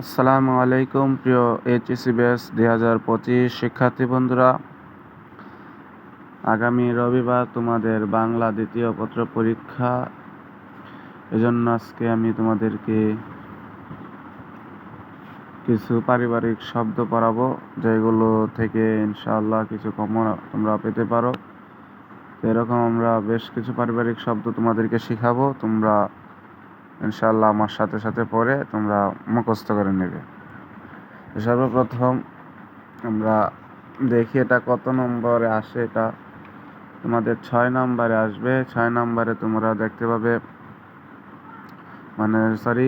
আসসালামু আলাইকুম, প্রিয় এইচএসসি ব্যাস দুই হাজার পঁচিশ শিক্ষার্থী বন্ধুরা। আগামী রবিবার তোমাদের বাংলা দ্বিতীয় পত্র পরীক্ষা। এজন্য আজকে আমি তোমাদেরকে কিছু পারিবারিক শব্দ পড়াবো, যেগুলো থেকে ইনশাআল্লাহ কিছু কমন তোমরা পেতে পারো। এরকম আমরা বেশ কিছু পারিবারিক শব্দ তোমাদেরকে শিখাবো। তোমরা ইনশাআল্লাহ আমার সাথে সাথে পড়ে তোমরা মুখস্থ করে নেবে। সর্বপ্রথম আমরা দেখি এটা কত নম্বরে আসে এটা। তোমাদের ছয় নম্বরে আসবে। ছয় নম্বরে তোমরা দেখতে পাবে মানে সরি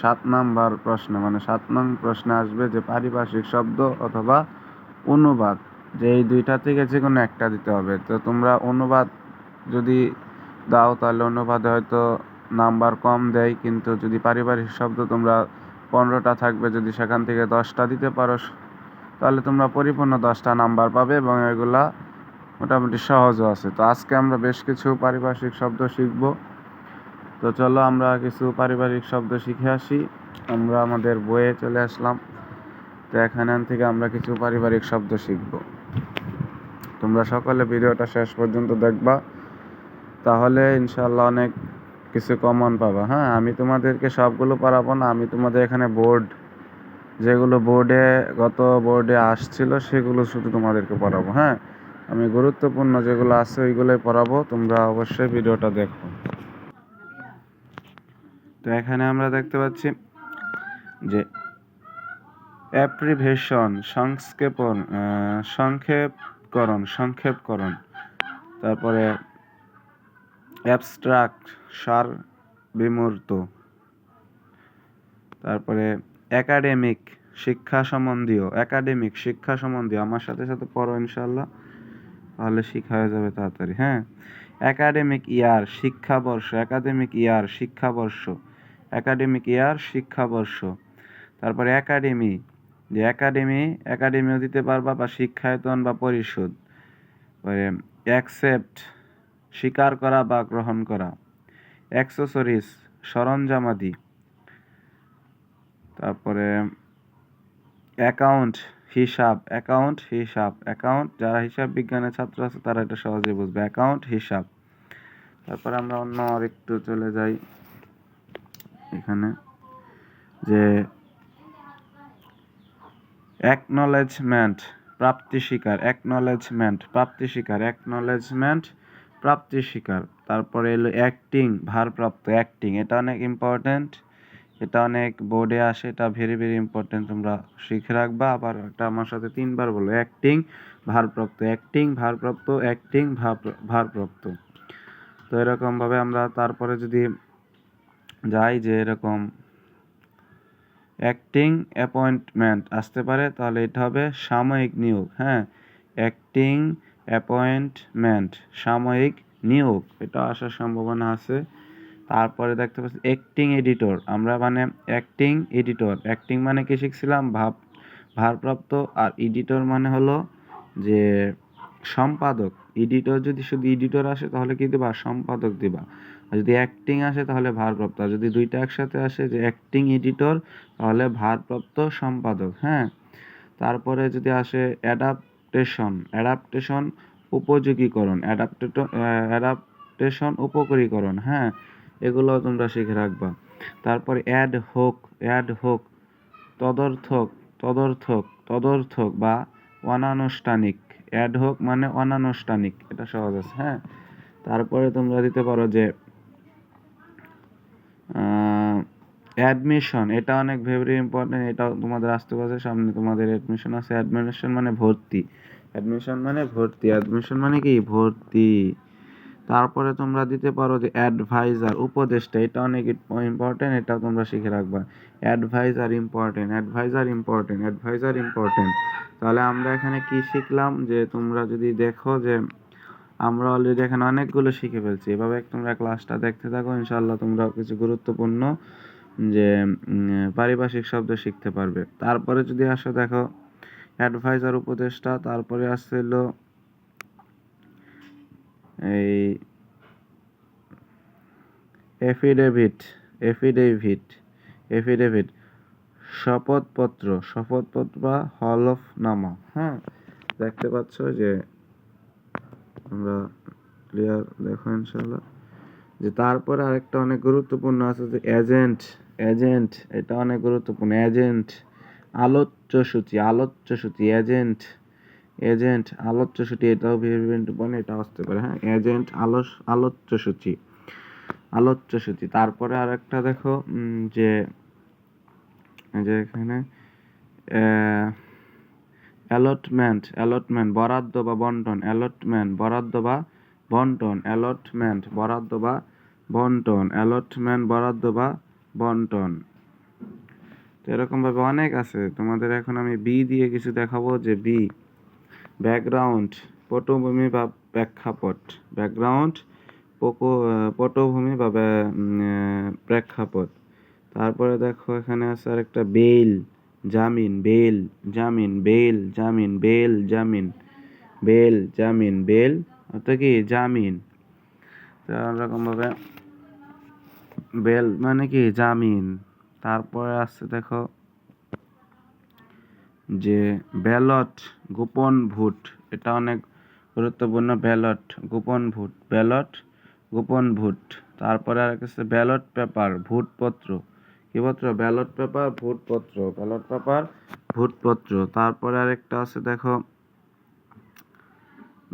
সাত নাম্বার প্রশ্ন মানে সাত নং প্রশ্নে আসবে যে পারিভাষিক শব্দ অথবা অনুবাদ, যে এই দুইটা থেকে যে কোনো একটা দিতে হবে। তো তোমরা অনুবাদ যদি দাও, তাহলে অনুবাদে হয়তো নাম্বার কম দেয়, কিন্তু যদি পারিবারিক শব্দ তোমরা পনেরোটা থাকবে, যদি সেখান থেকে দশটা দিতে পারো, তাহলে তোমরা পরিপূর্ণ দশটা নাম্বার পাবে এবং এগুলা মোটামুটি সহজও আছে। তো আজকে আমরা বেশ কিছু পারিভাষিক শব্দ শিখব। তো চলো আমরা কিছু পারিবারিক শব্দ শিখে আসি। আমরা আমাদের বইয়ে চলে আসলাম। তো এখান থেকে আমরা কিছু পারিবারিক শব্দ শিখব। তোমরা সকলে ভিডিওটা শেষ পর্যন্ত দেখবা। তাহলে ইনশাল্লাহ অনেক কিছু কমন পাবা। হ্যাঁ আমি তোমাদেরকে সবগুলো পারাবো না, আমি তোমাদের এখানে বোর্ড যেগুলো বোর্ডে গত বোর্ডে আসছিল, সেগুলো শুধু তোমাদেরকে পড়াবো হ্যাঁ? আমি গুরুত্বপূর্ণ যেগুলো আছে, ওইগুলোই পড়াবো, তোমরা অবশ্যই ভিডিওটা দেখো। তো এখানে আমরা দেখতে পাচ্ছি যে অ্যাপ্রিভেশন সংক্ষেপণ সংক্ষেপকরণ সংক্ষেপকরণ, তারপরে অ্যাবস্ট্রাক্ট সার বিমূর্ত। তারপরে একাডেমিক শিক্ষা সম্বন্ধীয়, একাডেমিক শিক্ষা সম্বন্ধীয়। আমার সাথে সাথে পড়ো ইনশাল্লাহ তাহলে শিক্ষা হয়ে যাবে তাড়াতাড়ি হ্যাঁ? একাডেমিক ইয়ার, শিক্ষাবর্ষ, একাডেমিক ইয়ার, শিক্ষাবর্ষ, একাডেমিক ইয়ার, শিক্ষাবর্ষ। তারপরে একাডেমি, যে একাডেমি, একাডেমিও দিতে পারবা বা শিক্ষায়তন বা পরিষদ। অ্যাকসেপ্ট স্বীকার করা বা গ্রহণ করা। অ্যাক্সেসরিজ, সরঞ্জামাদি। তারপরে অ্যাকাউন্ট, হিসাব অ্যাকাউন্ট হিসাব, অ্যাকাউন্ট। যারা হিসাব বিজ্ঞানের ছাত্র আছে, তারা এটা সহজে বুঝবে। অ্যাকাউন্ট, হিসাব। তারপরে আমরা অন্য আরেকটু চলে যাই। এখানে যে অ্যাকনলেজমেন্ট প্রাপ্তি স্বীকার। অ্যাকনলেজমেন্ট প্রাপ্তি স্বীকার। অ্যাকনলেজমেন্ট প্রাপ্তি শিকার। তারপরে এলো অ্যাক্টিং ভারপ্রাপ্ত অ্যাক্টিং এটা অনেক ইম্পর্টেন্ট এটা অনেক বোর্ডে আসে, এটা ভেরি ভেরি ইম্পর্টেন্ট তোমরা শিখে রাখবা। আবার এটা আমার সাথে তিনবার বলো অ্যাক্টিং ভারপ্রাপ্ত অ্যাক্টিং ভারপ্রাপ্ত অ্যাক্টিং ভারপ্রাপ্ত। তো এরকমভাবে আমরা তারপরে যদি যাই যে এরকম অ্যাক্টিং অ্যাপয়েন্টমেন্ট আসতে পারে, তাহলে এটা হবে সাময়িক নিয়োগ হ্যাঁ? অ্যাক্টিং অ্যাপয়েন্টমেন্ট, সাময়িক নিয়োগ, এটা আসার সম্ভাবনা আছে। তারপরে দেখতে পাচ্ছি অ্যাক্টিং এডিটর আমরা মানে অ্যাক্টিং এডিটর অ্যাক্টিং মানে কি শিখছিলাম? ভাব, ভারপ্রাপ্ত আর এডিটর মানে হলো যে সম্পাদক। এডিটর যদি শুধু এডিটর আসে, তাহলে কি দিবা? সম্পাদক দিবা। আর যদি অ্যাক্টিং আসে, তাহলে ভারপ্রাপ্ত। আর যদি দুইটা একসাথে আসে, যে অ্যাক্টিং এডিটর তাহলে ভারপ্রাপ্ত সম্পাদক হ্যাঁ? তারপরে যদি আসে অ্যাডাপ্টেশন অ্যাডাপ্টেশন উপযোগীকরণ অ্যাডাপ্টেট অ্যাডাপ্টেশন উপকরীকরণ হ্যাঁ এগুলো তোমরা শিখে রাখবা। তারপর অ্যাড হোক অ্যাড হোক তদর্থক তদর্থক তদর্থক বা অনানুষ্ঠানিক। অ্যাড হোক মানে অনানুষ্ঠানিক, এটা সহজ আছে হ্যাঁ। তারপরে তোমরা দিতে পারো যে অ্যাডমিশন এটা অনেক ভেরি ইম্পর্টেন্ট এটা তোমাদের আসতে পারছে সামনে তোমাদের অ্যাডমিশন আছে। অ্যাডমিশন মানে ভর্তি। অ্যাডমিশন মানে ভর্তি। অ্যাডমিশন মানে কি? ভর্তি। তারপরে তোমরা দিতে পারো যে অ্যাডভাইজার উপদেষ্টা, এটা অনেক ইম্পর্টেন্ট এটাও তোমরা শিখে রাখবা। Advisor important advisor important advisor important তাহলে আমরা এখানে কি শিখলাম? যে তোমরা যদি দেখো যে আমরা অলরেডি এখানে অনেকগুলো শিখে ফেলছি। এভাবে তোমরা ক্লাসটা দেখতে থাকো ইনশাল্লাহ তোমরা কিছু গুরুত্বপূর্ণ যে পারিভাষিক শব্দ শিখতে পারবে। তারপরে যদি আসো দেখো অ্যাডভাইজার উপদেষ্টা, তারপরে আসছে হলো এই এফিডেভিট এফিডেভিট এফিডেভিট শপথপত্র শপথপত্র বা হলফনামা হ্যাঁ দেখতে পাচ্ছ যে, আমরা ক্লিয়ার দেখো ইনশাল্লাহ যে, তারপরে আরেকটা অনেক গুরুত্বপূর্ণ আছে যে এজেন্ট এজেন্ট এটা অনেক গুরুত্বপূর্ণ এজেন্ট আলোচ্য সূচি আলোচ্য সূচি এজেন্ট এজেন্ট আলোচ্য সূচি এটাও ইম্পর্টেন্ট এটা আসতে পারে হ্যাঁ এজেন্ট আলোচ আলোচ্য সূচি আলোচ্য সূচি তারপরে আরেকটা দেখো যে যে এখানে অ্যালটমেন্ট অ্যালটমেন্ট বরাদ্দ বা বন্টন অ্যালটমেন্ট বরাদ্দ বা বন্টন অ্যালটমেন্ট বরাদ্দ বা বন্টন অ্যালটমেন্ট বরাদ্দ বা বন্টন। তো এরকমভাবে অনেক আছে। তোমাদের এখন আমি বি দিয়ে কিছু দেখাবো যে বি ব্যাকগ্রাউন্ড পটভূমি বা প্রেক্ষাপট। ব্যাকগ্রাউন্ড পটভূমি বা প্রেক্ষাপট। তারপরে দেখো এখানে আছে আরেকটা বেল জামিন বেল জামিন বেল জামিন বেল জামিন বেল জামিন বেল অর্থাৎ কি জামিন। তো এরকমভাবে বেল মানে কি, জামিন। তারপরে আসছে দেখো যে ব্যালট, গোপন ভোট। এটা অনেক গুরুত্বপূর্ণ ব্যালট, গোপন ভোট, ব্যালট, গোপন ভোট। তারপরে আর আছে ব্যালট পেপার, ভোটপত্র। কি পত্র? ব্যালট পেপার, ভোটপত্র। ব্যালট পেপার, ভোটপত্র। তারপরে আরেকটা আছে দেখো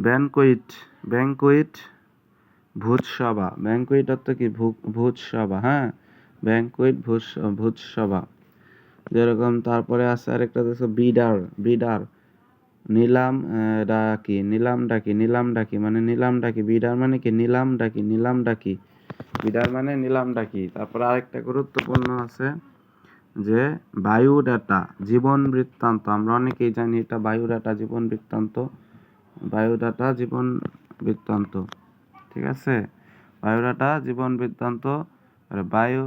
ব্যাংকুইট ব্যাংকুইট ভূতসভা। ব্যাংকুইট অর্থ কি? ভূ- ভূতসভা হ্যাঁ? ব্যাংকুইট ভূত, ভূতসভা। যেরকম তারপরে আছে আরেকটা দেখো, বিডার বিডার। নিলাম ডাকি নিলাম ডাকি নিলাম ডাকি মানে নিলাম ডাকি। বিডার মানে কি? নিলাম ডাকি নিলাম ডাকি। বিডার মানে নিলাম ডাকি। তারপরে আরেকটা গুরুত্বপূর্ণ আছে যে বায়োডাটা, জীবন বৃত্তান্ত। আমরা অনেকেই জানি এটা বায়োডাটা, জীবন বৃত্তান্ত। বায়োডাটা, জীবন বৃত্তান্ত। ঠিক আছে? বায়োডাটা জীবন বৃত্তান্ত, আর বায়ো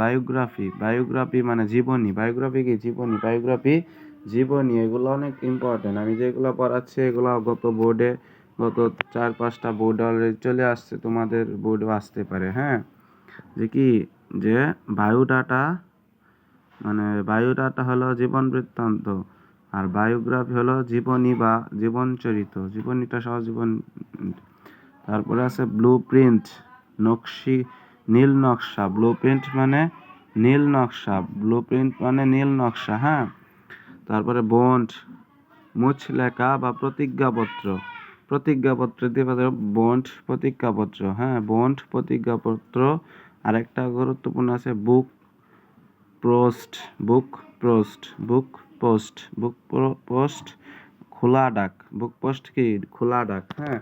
বায়োগ্রাফি বায়োগ্রাফি মানে জীবনী, বায়োগ্রাফি কি? জীবনী, বায়োগ্রাফি, জীবনী, এগুলো অনেক ইম্পর্টেন্ট আমি যেগুলো পড়াচ্ছি, এগুলো গত বোর্ডে গত চার পাঁচটা বোর্ড অলরেডি চলে আসছে, তোমাদের বোর্ডেও আসতে পারে হ্যাঁ? যে কি? যে বায়োডাটা মানে বায়োডাটা হলো জীবন বৃত্তান্ত, আর বায়োগ্রাফি হলো জীবনী বা জীবন চরিত। জীবনীটা সহ জীবন তারপরে আছে ব্লু প্রিন্ট নকশি, নীল নকশা। ব্লু প্রিন্ট মানে নীল নকশা। ব্লু প্রিন্ট মানে নীল নকশা হ্যাঁ? তারপরে বন্ড মুছ লেখা বা প্রতিজ্ঞাপত্র। প্রতিজ্ঞাপত্র দিয়ে বন্ড প্রতিজ্ঞাপত্র হ্যাঁ? বন্ড প্রতিজ্ঞাপত্র। আরেকটা গুরুত্বপূর্ণ আছে book post book post book post book post খোলা ডাক। বুক পোস্ট কি? খোলা ডাক হ্যাঁ?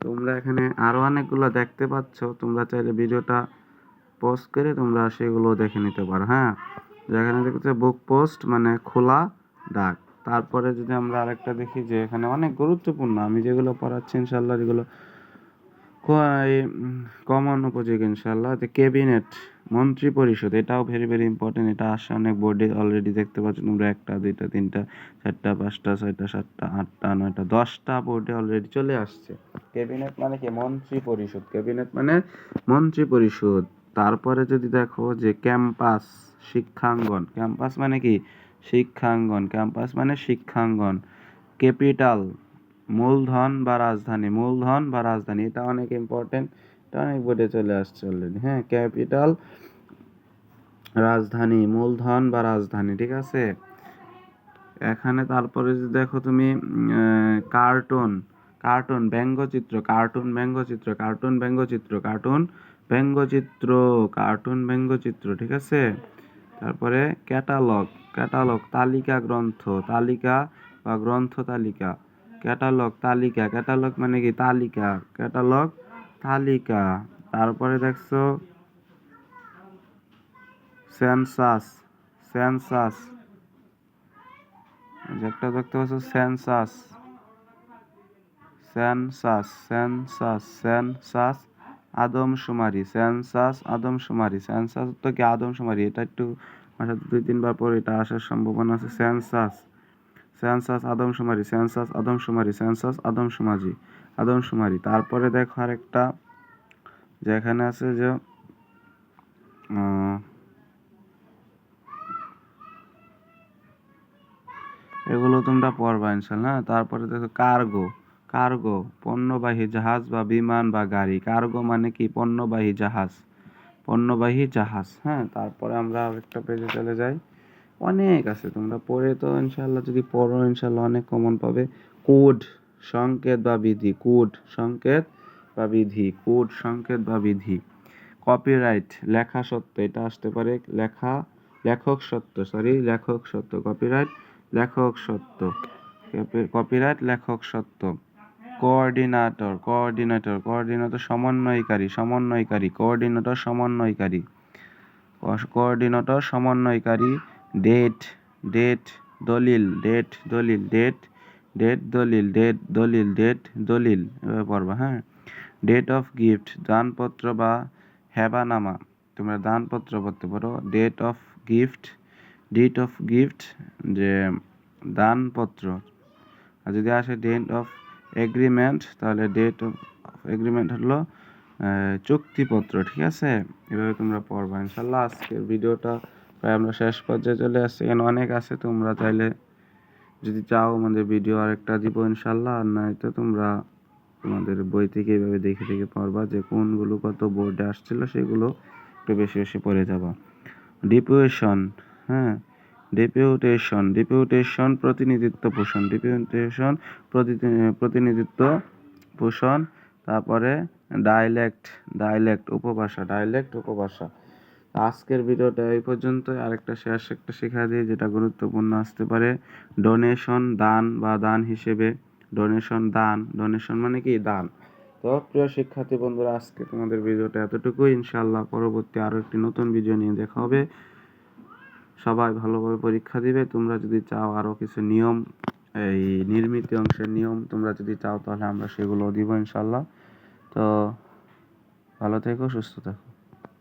তোমরা এখানে আরও অনেকগুলো দেখতে পাচ্ছ। তোমরা চাইলে ভিডিওটা পোস্ট করে তোমরা সেগুলো দেখে নিতে পারো হ্যাঁ? যেখানে দেখছ বুক পোস্ট মানে খোলা ডাক তারপরে যদি আমরা আরেকটা দেখি যে এখানে অনেক গুরুত্বপূর্ণ, আমি যেগুলো পড়াচ্ছি ইনশাল্লাহ যেগুলো কমন উপযোগী ইনশাল্লাহ যে ক্যাবিনেট মন্ত্রী পরিষদ, এটাও ভেরি ভেরি ইম্পর্টেন্ট এটা আসে অনেক বোর্ডে অলরেডি দেখতে পাচ্ছ তোমরা একটা, দুইটা, তিনটা, চারটা, পাঁচটা, ছয়টা, সাতটা, আটটা, নয়টা, দশটা বোর্ডে অলরেডি চলে আসছে। ক্যাবিনেট মানে কি? মন্ত্রী পরিষদ। ক্যাবিনেট মানে মন্ত্রী পরিষদ। তারপরে যদি দেখো যে ক্যাম্পাস শিক্ষাঙ্গন। ক্যাম্পাস মানে কি? শিক্ষাঙ্গন। ক্যাম্পাস মানে শিক্ষাঙ্গন। ক্যাপিটাল মূলধন বা রাজধানী। মূলধন বা রাজধানী, এটা অনেক ইম্পর্টেন্ট এটা অনেক বোর্ডে চলে আসছে অলরেডি হ্যাঁ ক্যাপিটাল রাজধানী, মূলধন বা রাজধানী, ঠিক আছে? এখানে তারপরে যদি দেখো তুমি কার্টুন কার্টুন ব্যঙ্গচিত্র কার্টুন ব্যঙ্গচিত্র কার্টুন ব্যঙ্গচিত্র কার্টুন ব্যঙ্গচিত্র কার্টুন ব্যঙ্গচিত্র, ঠিক আছে? তারপরে ক্যাটালগ ক্যাটালগ তালিকা গ্রন্থ, তালিকা বা গ্রন্থ তালিকা। ক্যাটালগ তালিকা, ক্যাটালগ মানে কি? তালিকা, ক্যাটালগ তালিকা। তারপরে দেখছ সেন্সাস সেন্সাস। একটা দেখতে পাচ্ছ, সেন্সাস। সেন্সাস সেন্সাস সেন্সাস আদমশুমারি সেন্সাস আদমশুমারি। সেন্সাস তো কি আদমশুমারি? এটা একটু সাথে দুই, তিনবার পর এটা আসার সম্ভাবনা আছে। সেন্সাস সেন্সাস আদমশুমারি সেন্সাস আদমশুমারি সেন্সাস আদমশুমারি আদমশুমারি। তারপরে দেখো আরেকটা, যেখানে আছে যে এগুলো তোমরা পড়বা ইনশাল্লাহ? তারপরে দেখো কার্গো। কার্গো, পণ্যবাহী জাহাজ বা বিমান বা গাড়ি। কার্গো মানে কি? পণ্যবাহী জাহাজ। পণ্যবাহী জাহাজ হ্যাঁ? তারপরে আমরা আরেকটা পেজে চলে যাই। অনেক আছে, তোমরা পড়ে তো ইনশাল্লাহ, যদি পড়ো ইনশাল্লাহ অনেক কমন পাবে। কোড, সংকেত বা বিধি। কোড, সংকেত বা বিধি। কোড, সংকেত বা বিধি। কপিরাইট লেখা সত্য এটা আসতে পারে লেখা, লেখক সত্য সরি লেখক সত্য কপিরাইট লেখক সত্য। কপিরাইট লেখক সত্য। কোঅর্ডিনেটর কোঅর্ডিনেটর কোঅর্ডিনেটর সমন্বয়কারী সমন্বয়কারী কোঅর্ডিনেটর সমন্বয়কারী। কোঅর্ডিনেটর সমন্বয়কারী ডেট ডেট দলিল ডেট দলিল ডেট ডেট দলিল ডেট দলিল ডেট দলিল এভাবে পড়বা হ্যাঁ? ডেট অফ গিফট দানপত্র বা হেবানামা। তোমরা দানপত্র পড়তে পারো। Deed of gift deed of gift যে দানপত্র। আর যদি আসে ডেট অফ এগ্রিমেন্ট তাহলে ডেট অফ এগ্রিমেন্ট হলো চুক্তিপত্র, ঠিক আছে? এভাবে তোমরা পড়বা। ইনশাল্লাহ আজকের ভিডিওটা প্রায় আমরা শেষ পর্যায়ে চলে আসছি। এখানে অনেক আছে, তোমরা চাইলে যদি চাও আমাদের ভিডিও আরেকটা দিব ইনশাল্লাহ আর নয়তো তোমরা তোমাদের বই থেকে এভাবে দেখে দেখে পড়বা যে কোনগুলো কত বোর্ডে আসছিল, সেগুলো একটু বেশি বেশি পড়ে যাবা। ডিপুয়েশন হ্যাঁ ডেপিউটেশন ডেপিউটেশন প্রতিনিধিত্ব পোষণ ডেপিউটেশন প্রতিনিধিত্ব পোষণ, তারপরে ডাইলেক্ট ডাইলেক্ট উপভাষা ডাইলেক্ট উপভাষা। আজকের ভিডিওটা এই পর্যন্ত আরেকটা শেষ একটা শেখা দিই যেটা গুরুত্বপূর্ণ আসতে পারে ডোনেশন দান বা দান হিসেবে। ডোনেশন দান ডোনেশন মানে কি? দান। তো প্রিয় শিক্ষার্থী বন্ধুরা, আজকে তোমাদের ভিডিওটা এতটুকুই। ইনশাল্লাহ পরবর্তী আরও একটি নতুন ভিডিও নিয়ে দেখা হবে। সবাই ভালোভাবে পরীক্ষা দিবে। তোমরা যদি চাও আরও কিছু নিয়ম, এই নির্মিত অংশের নিয়ম তোমরা যদি চাও তাহলে আমরা সেগুলো দিব ইনশাল্লাহ তো ভালো থেকো, সুস্থ থাকো।